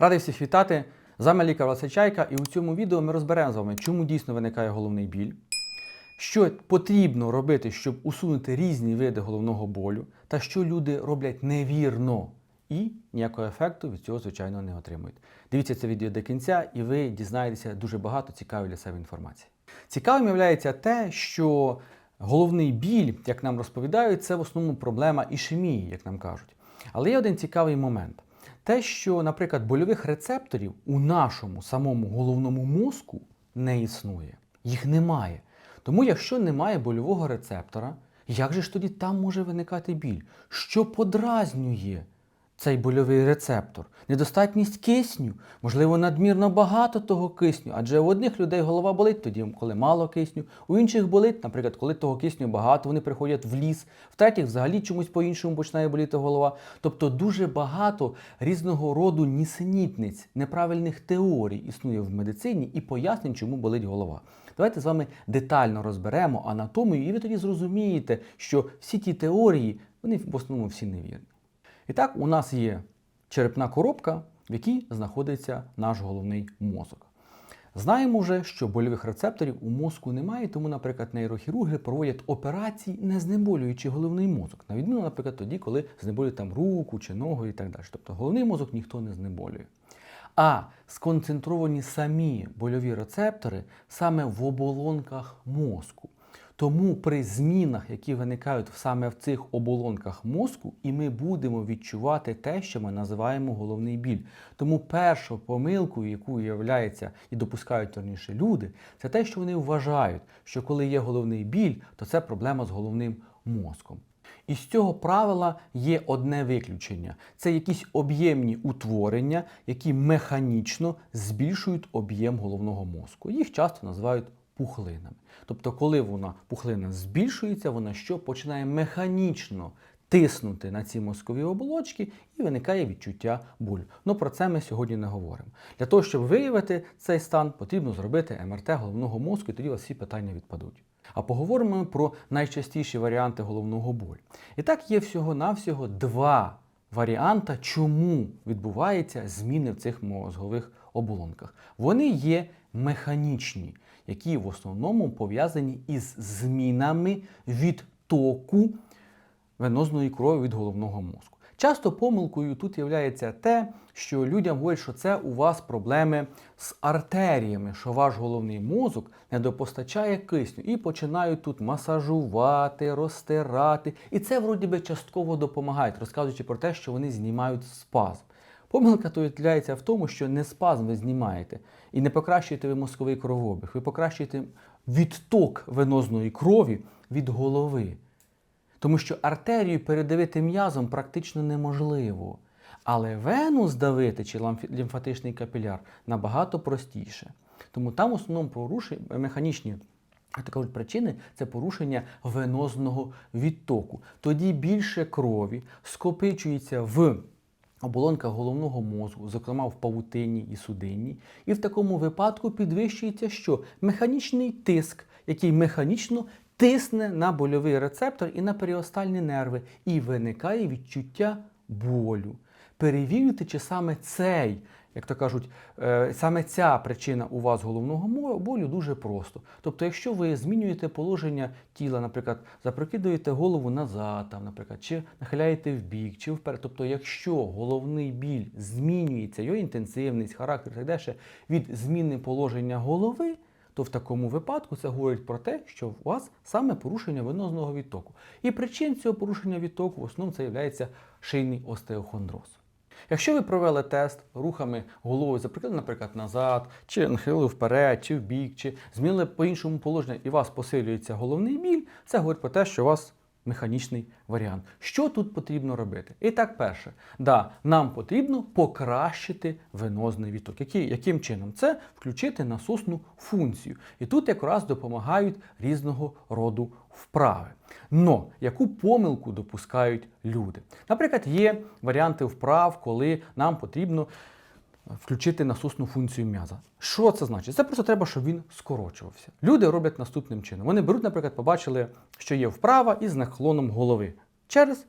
Радий всіх вітати. З вами лікар Василь Чайка, і у цьому відео ми розберемо з вами, чому дійсно виникає головний біль, що потрібно робити, щоб усунути різні види головного болю, та що люди роблять невірно і ніякого ефекту від цього, звичайно, не отримують. Дивіться це відео до кінця, і ви дізнаєтеся дуже багато цікавої для себе інформації. Цікавим є те, що головний біль, як нам розповідають, це в основному проблема ішемії, як нам кажуть. Але є один цікавий момент. Те, що, наприклад, больових рецепторів у нашому самому головному мозку не існує. Їх немає. Тому, якщо немає больового рецептора, як же ж тоді там може виникати біль? Що подразнює цей больовий рецептор? Недостатність кисню, можливо, надмірно багато того кисню, адже у одних людей голова болить тоді, коли мало кисню, у інших болить, наприклад, коли того кисню багато, вони приходять в ліс, в третіх взагалі чомусь по-іншому починає боліти голова. Тобто дуже багато різного роду нісенітниць, неправильних теорій існує в медицині і пояснень, чому болить голова. Давайте з вами детально розберемо анатомію, і ви тоді зрозумієте, що всі ті теорії, вони в основному всі невірні. І так, у нас є черепна коробка, в якій знаходиться наш головний мозок. Знаємо вже, що больових рецепторів у мозку немає, тому, наприклад, нейрохірурги проводять операції, не знеболюючи головний мозок. На відміну, наприклад, тоді, коли знеболюють там руку чи ногу і так далі. Тобто головний мозок ніхто не знеболює. А сконцентровані самі больові рецептори саме в оболонках мозку. Тому при змінах, які виникають саме в цих оболонках мозку, і ми будемо відчувати те, що ми називаємо головний біль. Тому першою помилкою, яку являється і допускають верніше люди, це те, що вони вважають, що коли є головний біль, то це проблема з головним мозком. І з цього правила є одне виключення: це якісь об'ємні утворення, які механічно збільшують об'єм головного мозку. Їх часто називають пухлинами. Тобто, коли вона пухлина збільшується, вона що починає механічно тиснути на ці мозкові оболочки і виникає відчуття болю. Ну про це ми сьогодні не говоримо. Для того, щоб виявити цей стан, потрібно зробити МРТ головного мозку, і тоді у вас всі питання відпадуть. А поговоримо ми про найчастіші варіанти головного болю. І так є всього-навсього два варіанти, чому відбуваються зміни в цих мозгових оболонках. Вони є механічні, які в основному пов'язані із змінами відтоку венозної крові від головного мозку. Часто помилкою тут є те, що людям говорять, що це у вас проблеми з артеріями, що ваш головний мозок недопостачає кисню і починають тут масажувати, розтирати. І це вроді би частково допомагає, розказуючи про те, що вони знімають спазм. Помилка то відляється в тому, що не спазм ви знімаєте і не покращуєте ви мозковий кровообіг, ви покращуєте відток венозної крові від голови. Тому що артерію передавити м'язом практично неможливо. Але вену здавити чи лімфатичний капіляр набагато простіше. Тому там в основному порушення механічні то кажуть, причини це порушення венозного відтоку. Тоді більше крові скопичується в оболонках головного мозку, зокрема в павутині і судинні. І в такому випадку підвищується що? Механічний тиск, який механічно тисне на больовий рецептор і на періостальні нерви, і виникає відчуття болю. Перевірити, чи саме цей, як то кажуть, е, саме ця причина у вас головного болю дуже просто. Тобто, якщо ви змінюєте положення тіла, наприклад, запрокидуєте голову назад, там, наприклад, чи нахиляєте в бік, чи вперед. Тобто, якщо головний біль змінюється, його інтенсивність, характер так далі від зміни положення голови то в такому випадку це говорить про те, що у вас саме порушення венозного відтоку. І причин цього порушення відтоку в основному це є шийний остеохондроз. Якщо ви провели тест рухами головою, заприкрили, наприклад, назад, чи нахилили вперед, чи в бік, чи змінили по іншому положенню, і у вас посилюється головний біль, це говорить про те, що у вас механічний варіант. Що тут потрібно робити? І так, перше, да, нам потрібно покращити венозний відток. Які, яким чином? Це включити насосну функцію. І тут якраз допомагають різного роду вправи. Но яку помилку допускають люди? Наприклад, є варіанти вправ, коли нам потрібно включити насосну функцію м'яза. Що це значить? Це просто треба, щоб він скорочувався. Люди роблять наступним чином. Вони беруть, наприклад, побачили, що є вправа із наклоном голови через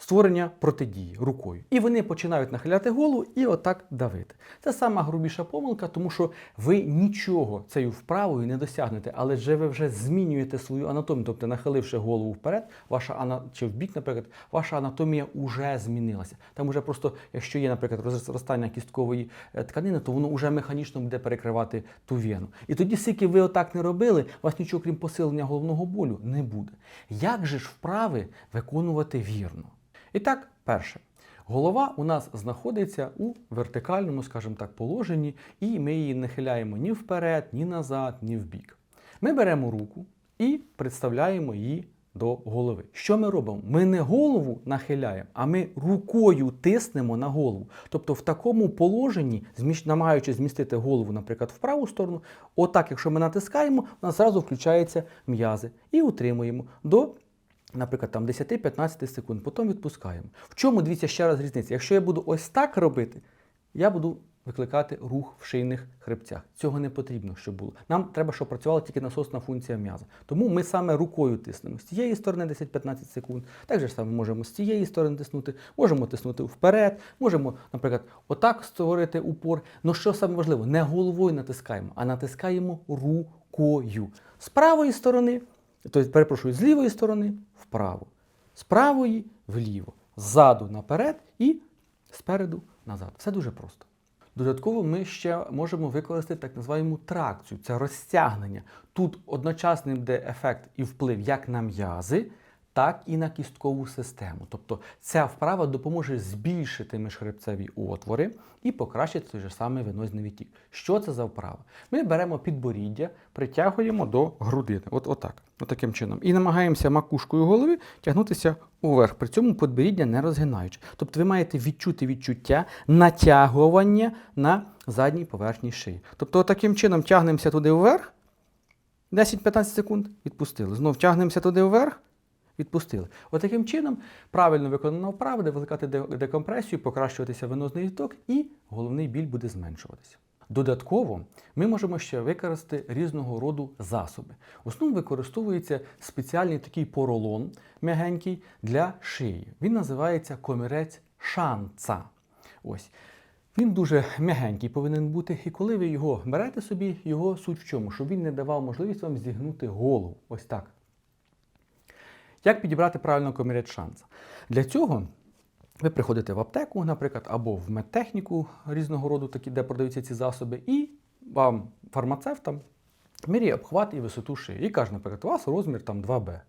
створення протидії рукою. І вони починають нахиляти голову і отак давити. Це сама грубіша помилка, тому що ви нічого цією вправою не досягнете, але же ви вже змінюєте свою анатомію, тобто нахиливши голову вперед, ваша ана... чи в бік, наприклад, ваша анатомія вже змінилася. Там уже просто, якщо є, наприклад, розростання кісткової е, тканини, то воно вже механічно буде перекривати ту вену. І тоді, скільки ви отак не робили, у вас нічого крім посилення головного болю не буде. Як же ж вправи виконувати вірно? І так, перше. Голова у нас знаходиться у вертикальному, скажімо так, положенні, і ми її не хиляємо ні вперед, ні назад, ні вбік. Ми беремо руку і представляємо її до голови. Що ми робимо? Ми не голову нахиляємо, а ми рукою тиснемо на голову. Тобто в такому положенні, намагаючись змістити голову, наприклад, в праву сторону, отак, якщо ми натискаємо, у нас зразу включаються м'язи і утримуємо до наприклад, там 10-15 секунд, потім відпускаємо. В чому дивіться ще раз різниця? Якщо я буду ось так робити, я буду викликати рух в шийних хребцях. Цього не потрібно, щоб було. Нам треба, щоб працювала тільки насосна функція м'яза. Тому ми саме рукою тиснемо з цієї сторони 10-15 секунд. Так же саме можемо з цієї сторони тиснути, можемо тиснути вперед, можемо, наприклад, отак створити упор. Ну що саме важливо, не головою натискаємо, а натискаємо рукою. З правої сторони Тобто, перепрошую, з лівої сторони вправо, з правої вліво, ззаду наперед і спереду назад. Все дуже просто. Додатково ми ще можемо використати так називаємо тракцію, це розтягнення. Тут одночасно йде ефект і вплив як на м'язи, так і на кісткову систему. Тобто ця вправа допоможе збільшити міжхребцеві отвори і покращити той же самий венозний відтік. Що це за вправа? Ми беремо підборіддя, притягуємо до грудини. От отак. От таким чином. І намагаємося макушкою голови тягнутися уверх, при цьому підборіддя не розгинаючи. Тобто ви маєте відчути відчуття натягування на задній поверхні шиї. Тобто, таким чином тягнемося туди вверх, 10-15 секунд, відпустили. Знов тягнемося туди вверх, відпустили. От таким чином правильно виконана вправа, буде викликати декомпресію, покращуватися венозний відток і головний біль буде зменшуватися. Додатково ми можемо ще використати різного роду засоби. В основному використовується спеціальний такий поролон м'ягенький для шиї. Він називається комірець шанца. Ось. Він дуже м'ягенький повинен бути, і коли ви його берете собі, його суть в чому? Щоб він не давав можливість вам зігнути голову. Ось так. Як підібрати правильно комірець шанса? Для цього ви приходите в аптеку, наприклад, або в медтехніку різного роду, такі, де продаються ці засоби, і вам фармацевтам міряє обхват і висоту шиї. І каже, наприклад, у вас розмір там 2Б.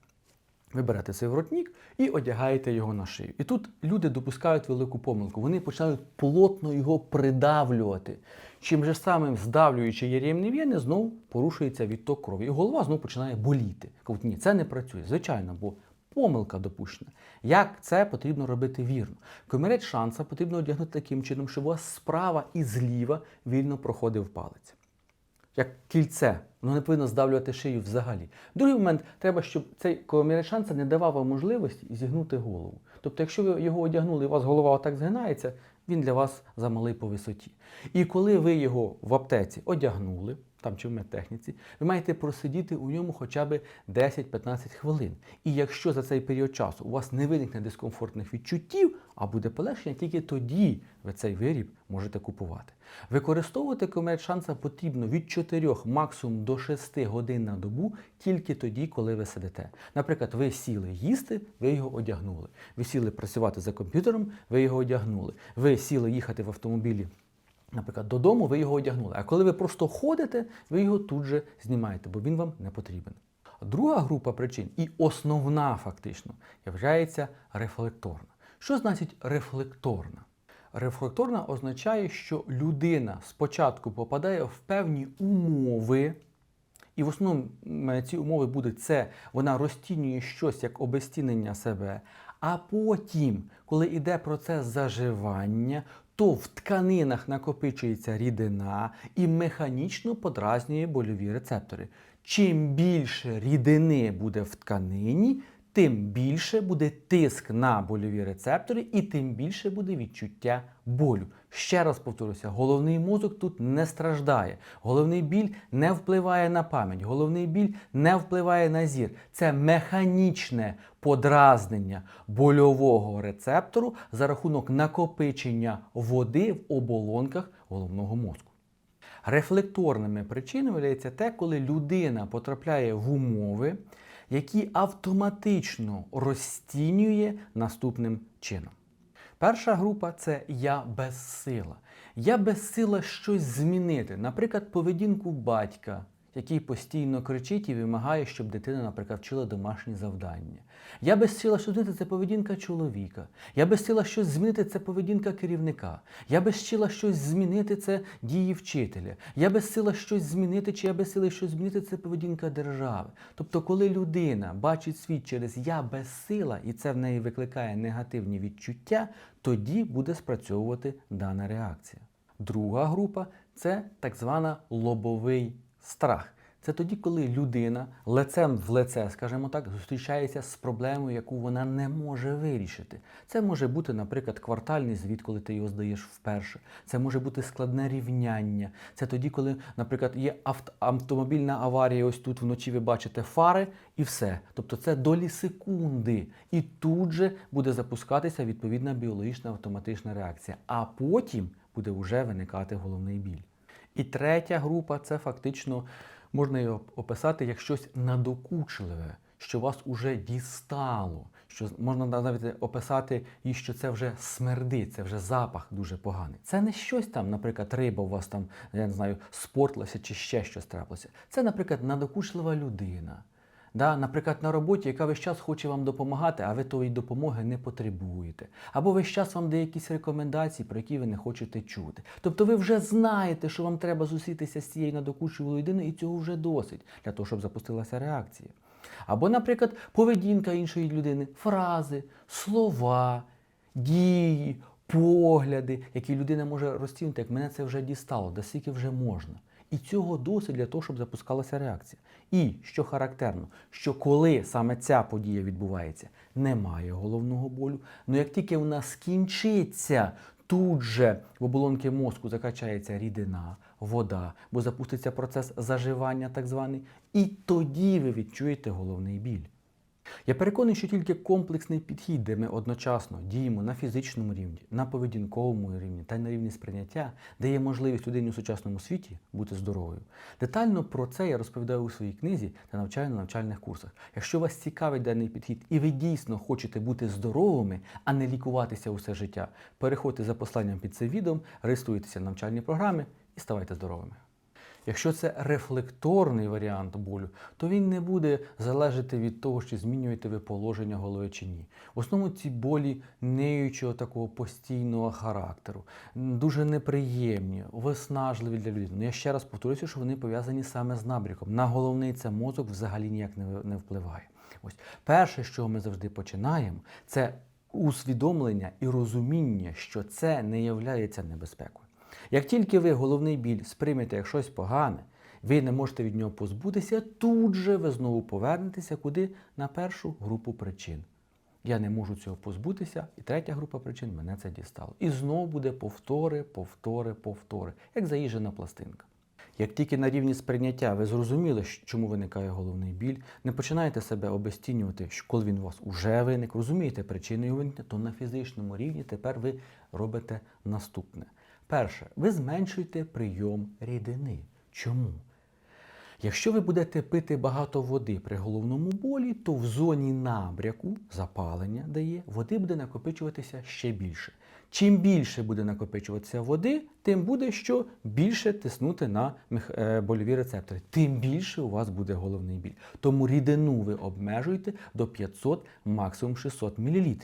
Ви берете цей воротник і одягаєте його на шию. І тут люди допускають велику помилку. Вони починають плотно його придавлювати. Чим же самим здавлюючи єрємні вени, знов порушується відток крові. І голова знов починає боліти. Кажуть, ні, це не працює. Звичайно, бо помилка допущена. Як це потрібно робити вірно? Комірець шанса потрібно одягнути таким чином, щоб у вас справа і зліва вільно проходив палець як кільце. Воно не повинно здавлювати шию взагалі. Другий момент, треба, щоб цей шанса не давав вам можливості зігнути голову. Тобто, якщо ви його одягнули і у вас голова отак згинається, він для вас замалий по висоті. І коли ви його в аптеці одягнули, там чи в медтехніці, ви маєте просидіти у ньому хоча б 10-15 хвилин. І якщо за цей період часу у вас не виникне дискомфортних відчуттів, а буде полегшення, тільки тоді ви цей виріб можете купувати. Використовувати комерець шанса потрібно від 4 максимум до 6 годин на добу тільки тоді, коли ви сидите. Наприклад, ви сіли їсти, ви його одягнули. Ви сіли працювати за комп'ютером, ви його одягнули. Ви сіли їхати в автомобілі Наприклад, додому ви його одягнули. А коли ви просто ходите, ви його тут же знімаєте, бо він вам не потрібен. Друга група причин, і основна фактично, являється рефлекторна. Що значить рефлекторна? Рефлекторна означає, що людина спочатку попадає в певні умови, і в основному ці умови будуть це, вона розцінює щось як обезцінення себе. А потім, коли йде процес заживання, то в тканинах накопичується рідина і механічно подразнює больові рецептори. Чим більше рідини буде в тканині, тим більше буде тиск на больові рецептори і тим більше буде відчуття болю. Ще раз повторюся, головний мозок тут не страждає. Головний біль не впливає на пам'ять, головний біль не впливає на зір. Це механічне подразнення больового рецептору за рахунок накопичення води в оболонках головного мозку. Рефлекторними причинами є те, коли людина потрапляє в умови, які автоматично розцінює наступним чином. Перша група це я безсила. Я безсила щось змінити, наприклад, поведінку батька, який постійно кричить і вимагає, щоб дитина, наприклад, вчила домашні завдання. Я безсила щось змінити це поведінка чоловіка. Я безсила щось змінити це поведінка керівника. Я безсила щось змінити це дії вчителя. Я безсила щось змінити, чи я безсила щось змінити це поведінка держави. Тобто, коли людина бачить світ через я безсила, і це в неї викликає негативні відчуття, тоді буде спрацьовувати дана реакція. Друга група це так звана лобовий страх. Це тоді, коли людина лицем в лице, скажімо так, зустрічається з проблемою, яку вона не може вирішити. Це може бути, наприклад, квартальний звіт, коли ти його здаєш вперше. Це може бути складне рівняння. Це тоді, коли, наприклад, є авт- автомобільна аварія, ось тут вночі ви бачите фари і все. Тобто це долі секунди. І тут же буде запускатися відповідна біологічна автоматична реакція. А потім буде вже виникати головний біль. І третя група це фактично можна її описати як щось надокучливе, що вас уже дістало. Що можна навіть описати і що це вже смердить, це вже запах дуже поганий. Це не щось там, наприклад, риба у вас там, я не знаю, спортлася чи ще щось трапилося. Це, наприклад, надокучлива людина. Да, наприклад, на роботі, яка весь час хоче вам допомагати, а ви тої допомоги не потребуєте. Або весь час вам дає якісь рекомендації, про які ви не хочете чути. Тобто ви вже знаєте, що вам треба зустрітися з цією надокучливою людиною, і цього вже досить для того, щоб запустилася реакція. Або, наприклад, поведінка іншої людини, фрази, слова, дії, погляди, які людина може розцінити, як мене це вже дістало, до скільки вже можна. І цього досить для того, щоб запускалася реакція. І що характерно, що коли саме ця подія відбувається, немає головного болю. Ну як тільки вона скінчиться, тут же в оболонки мозку закачається рідина, вода, бо запуститься процес заживання, так званий, і тоді ви відчуєте головний біль. Я переконаний, що тільки комплексний підхід, де ми одночасно діємо на фізичному рівні, на поведінковому рівні та на рівні сприйняття, дає можливість людині у сучасному світі бути здоровою. Детально про це я розповідаю у своїй книзі та навчаю на навчальних курсах. Якщо вас цікавить даний підхід і ви дійсно хочете бути здоровими, а не лікуватися усе життя, переходьте за посланням під цим відео, реєструйтеся на навчальні програми і ставайте здоровими. Якщо це рефлекторний варіант болю, то він не буде залежати від того, чи змінюєте ви положення голови чи ні. В основному ці болі неючого такого постійного характеру, дуже неприємні, виснажливі для людини. Ну, я ще раз повторюся, що вони пов'язані саме з набряком. На головний це мозок взагалі ніяк не, впливає. Ось перше, чого ми завжди починаємо, це усвідомлення і розуміння, що це не являється небезпекою. Як тільки ви головний біль сприймете як щось погане, ви не можете від нього позбутися, тут же ви знову повернетеся куди? На першу групу причин. Я не можу цього позбутися, і третя група причин мене це дістало. І знову буде повтори, повтори, повтори, як заїжджена пластинка. Як тільки на рівні сприйняття ви зрозуміли, чому виникає головний біль, не починаєте себе обезцінювати, що коли він у вас уже виник, розумієте причину його виникнення, то на фізичному рівні тепер ви робите наступне. Перше, ви зменшуєте прийом рідини. Чому? Якщо ви будете пити багато води при головному болі, то в зоні набряку запалення дає, води буде накопичуватися ще більше. Чим більше буде накопичуватися води, тим буде що більше тиснути на е, больові рецептори, тим більше у вас буде головний біль. Тому рідину ви обмежуєте до 500, максимум 600 мл.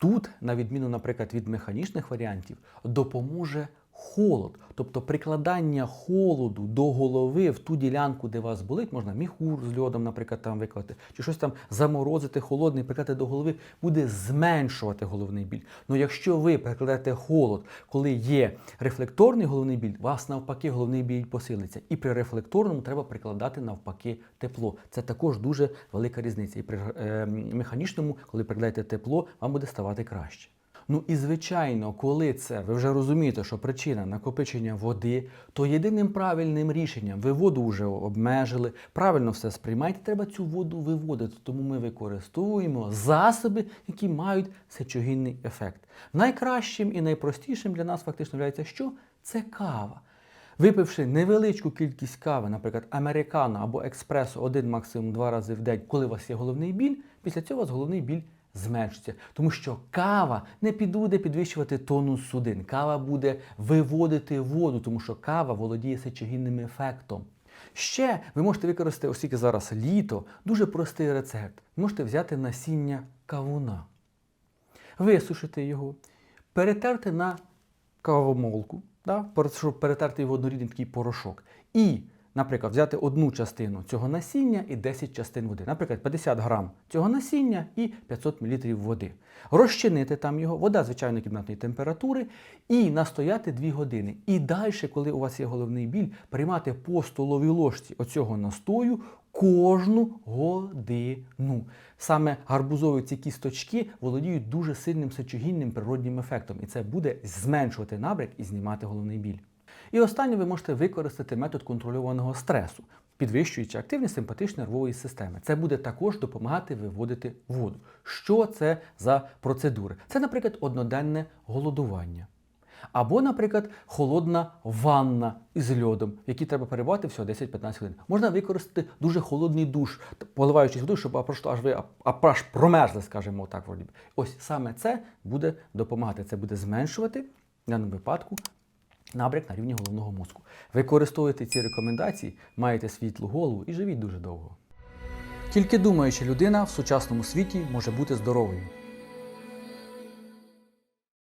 Тут, на відміну, наприклад, від механічних варіантів, допоможе холод, тобто прикладання холоду до голови в ту ділянку, де вас болить, можна міхур з льодом, наприклад, там виклати, чи щось там заморозити холодне, прикладати до голови, буде зменшувати головний біль. Ну якщо ви прикладаєте холод, коли є рефлекторний головний біль, у вас навпаки головний біль посилиться. І при рефлекторному треба прикладати навпаки тепло. Це також дуже велика різниця. І при е, механічному, коли прикладаєте тепло, вам буде ставати краще. Ну і звичайно, коли це ви вже розумієте, що причина накопичення води, то єдиним правильним рішенням ви воду вже обмежили, правильно все сприймаєте, треба цю воду виводити. Тому ми використовуємо засоби, які мають сечогінний ефект. Найкращим і найпростішим для нас фактично є що? Це кава. Випивши невеличку кількість кави, наприклад, американо або експресо один, максимум два рази в день, коли у вас є головний біль, після цього у вас головний біль зменшиться. Тому що кава не підуде підвищувати тонус судин. Кава буде виводити воду, тому що кава володіє сечогінним ефектом. Ще ви можете використати, оскільки зараз літо, дуже простий рецепт. Можете взяти насіння кавуна, висушити його, перетерти на кавомолку, да, щоб перетерти його однорідний такий порошок. І, наприклад, взяти одну частину цього насіння і 10 частин води. Наприклад, 50 грам цього насіння і 500 мл води. Розчинити там його, вода звичайно кімнатної температури, і настояти 2 години. І далі, коли у вас є головний біль, приймати по столовій ложці оцього настою кожну годину. Саме гарбузові ці кісточки володіють дуже сильним сечогінним природнім ефектом, і це буде зменшувати набряк і знімати головний біль. І останнє ви можете використати метод контрольованого стресу, підвищуючи активність симпатичної нервової системи. Це буде також допомагати виводити воду. Що це за процедури? Це, наприклад, одноденне голодування. Або, наприклад, холодна ванна із льодом, в якій треба перебувати всього 10-15 хвилин. Можна використати дуже холодний душ, поливаючись водою, щоб просто аж ви аж промерзли, скажімо так. вроді. Ось саме це буде допомагати. Це буде зменшувати в даному випадку набряк на рівні головного мозку. Використовуйте ці рекомендації, маєте світлу голову і живіть дуже довго. Тільки думаюча людина в сучасному світі може бути здоровою.